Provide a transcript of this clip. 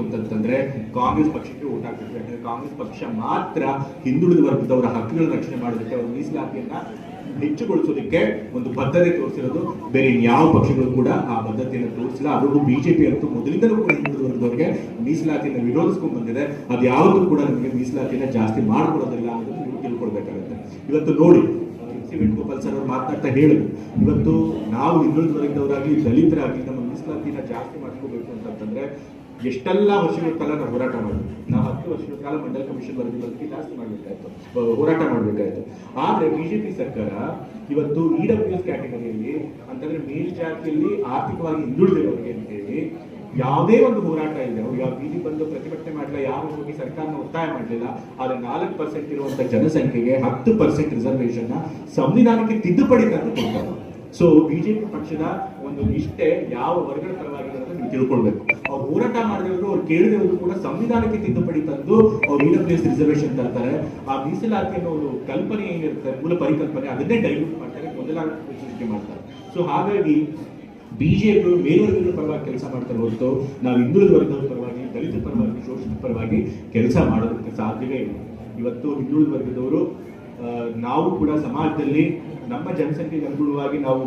ಅಂತಂತಂದ್ರೆ ಕಾಂಗ್ರೆಸ್ ಪಕ್ಷಕ್ಕೆ ಓಟ್ ಹಾಕ್ಬೇಕು. ಯಾಕಂದ್ರೆ ಕಾಂಗ್ರೆಸ್ ಪಕ್ಷ ಮಾತ್ರ ಹಿಂದುಳಿದ ವರ್ಗದವರ ಹಕ್ಕುಗಳ ರಕ್ಷಣೆ ಮಾಡೋದಕ್ಕೆ ಅವರ ಮೀಸಲಾತಿಯನ್ನ ಹೆಚ್ಚುಗೊಳಿಸೋದಕ್ಕೆ ಒಂದು ಬದ್ಧತೆ ತೋರಿಸಿರೋದು. ಬೇರೆ ಯಾವ ಪಕ್ಷಗಳು ಕೂಡ ಆ ಬದ್ಧತೆಯನ್ನು ತೋರಿಸಿಲ್ಲ. ಅದರಲ್ಲೂ ಬಿಜೆಪಿ ಅಂತೂ ಮೊದಲಿಂದಲೂ ಕೂಡ ಹಿಂದುಳಿದ ವರ್ಗದವರಿಗೆ ಮೀಸಲಾತಿಯನ್ನು ವಿರೋಧಿಸ್ಕೊಂಡು ಬಂದಿದೆ. ಅದು ಯಾವುದೂ ಕೂಡ ನಮಗೆ ಮೀಸಲಾತಿಯನ್ನು ಜಾಸ್ತಿ ಮಾಡಿಕೊಡೋದಿಲ್ಲ ಅಂತ ನೀವು ತಿಳ್ಕೊಳ್ಬೇಕಾಗುತ್ತೆ. ಇವತ್ತು ನೋಡಿ ವೇಣುಗೋಪಾಲ್ ಸರ್ ಅವರು ಮಾತಾಡ್ತಾ ಹೇಳಿದ್ರು. ಇವತ್ತು ನಾವು ಹಿಂದುಳಿದ ವರ್ಗದವರಾಗಿ ದಲಿತರಾಗಿ ನಮ್ಮ ಮೀಸಲಾತಿನ ಜಾಸ್ತಿ ಮಾಡ್ಕೋಬೇಕು ಅಂತಂತಂದ್ರೆ ಎಷ್ಟೆಲ್ಲ ವರ್ಷಗಳ ಕಾಲ ನಾವು ಹೋರಾಟ ಮಾಡಿದ್ವಿ. ನಾವು ಹತ್ತು ವರ್ಷಗಳ ಕಾಲ ಮಂಡಲ ಕಮಿಷನ್ ವರದಿ ಬದುಕಿ ಜಾಸ್ತಿ ಮಾಡಬೇಕಾಯ್ತು. ಹೋರಾಟ ಮಾಡಬೇಕಾಯ್ತು. ಆದ್ರೆ ಬಿಜೆಪಿ ಸರ್ಕಾರ ಇವತ್ತು ಇ ಡಬ್ಲ್ಯೂ ಎಸ್ ಕ್ಯಾಟಗರಿಯಲ್ಲಿ ಅಂತಂದ್ರೆ ಮೇಲ್ಜಾತಿಯಲ್ಲಿ ಆರ್ಥಿಕವಾಗಿ ಹಿಂದುಳಿದಿರೋರಿಗೆ ಅಂತ ಹೇಳಿ ಯಾವುದೇ ಒಂದು ಹೋರಾಟ ಇಲ್ಲ ಅವ್ರು ಯಾವ ಬೀದಿ ಬಂದು ಪ್ರತಿಭಟನೆ ಮಾಡಲಿಲ್ಲ ಯಾರು ಹೋಗಿ ಸರ್ಕಾರನ ಒತ್ತಾಯ ಮಾಡಲಿಲ್ಲ, ಆದ್ರೆ ನಾಲ್ಕು ಪರ್ಸೆಂಟ್ ಇರುವಂತ ಜನಸಂಖ್ಯೆಗೆ ಹತ್ತು ಪರ್ಸೆಂಟ್ ರಿಸರ್ವೇಷನ್ ಸಂವಿಧಾನಕ್ಕೆ ತಿದ್ದುಪಡಿ ತಂದು ಕೊಡ್ತಾರೆ. ಸೊ ಬಿಜೆಪಿ ಪಕ್ಷದ ಒಂದು ನಿಷ್ಠೆ ಯಾವ ವರ್ಗದ ನೀವು ತಿಳ್ಕೊಳ್ಬೇಕು. ಅವ್ರು ಹೋರಾಟ ಮಾಡಿದವರು ಅವ್ರು ಕೇಳಿದವರು ಕೂಡ ಸಂವಿಧಾನಕ್ಕೆ ತಿದ್ದುಪಡಿ ತಂದು ಅವ್ರು ಡಬ್ಲ್ಯೂ ಎಸ್ ರಿಸರ್ವೇಶನ್ ತರ್ತಾರೆ. ಆ ಮೀಸಲಾತಿ ಅನ್ನೋ ಒಂದು ಕಲ್ಪನೆ ಏನಿರುತ್ತೆ, ಮೂಲ ಪರಿಕಲ್ಪನೆ, ಅದನ್ನೇ ಡೈಲ್ಯೂಟ್ ಮಾಡ್ತಾರೆ ಸೃಷ್ಟಿ ಮಾಡ್ತಾರೆ. ಸೊ ಹಾಗಾಗಿ ಬಿಜೆಪಿ ಮೇಲ್ವರ್ಗದ ಪರವಾಗಿ ಕೆಲಸ ಮಾಡ್ತಾರೆ ಹೊರತು, ನಾವು ಹಿಂದುಳಿದ ವರ್ಗದ ಪರವಾಗಿ, ದಲಿತ ಪರವಾಗಿ, ಶೋಷಿತ ಪರವಾಗಿ ಕೆಲಸ ಮಾಡೋದಕ್ಕೆ ಸಾಧ್ಯವೇ ಇಲ್ಲ. ಇವತ್ತು ಹಿಂದುಳಿದ ವರ್ಗದವರು ನಾವು ಕೂಡ ಸಮಾಜದಲ್ಲಿ ನಮ್ಮ ಜನಸಂಖ್ಯೆಗೆ ಅನುಗುಣವಾಗಿ ನಾವು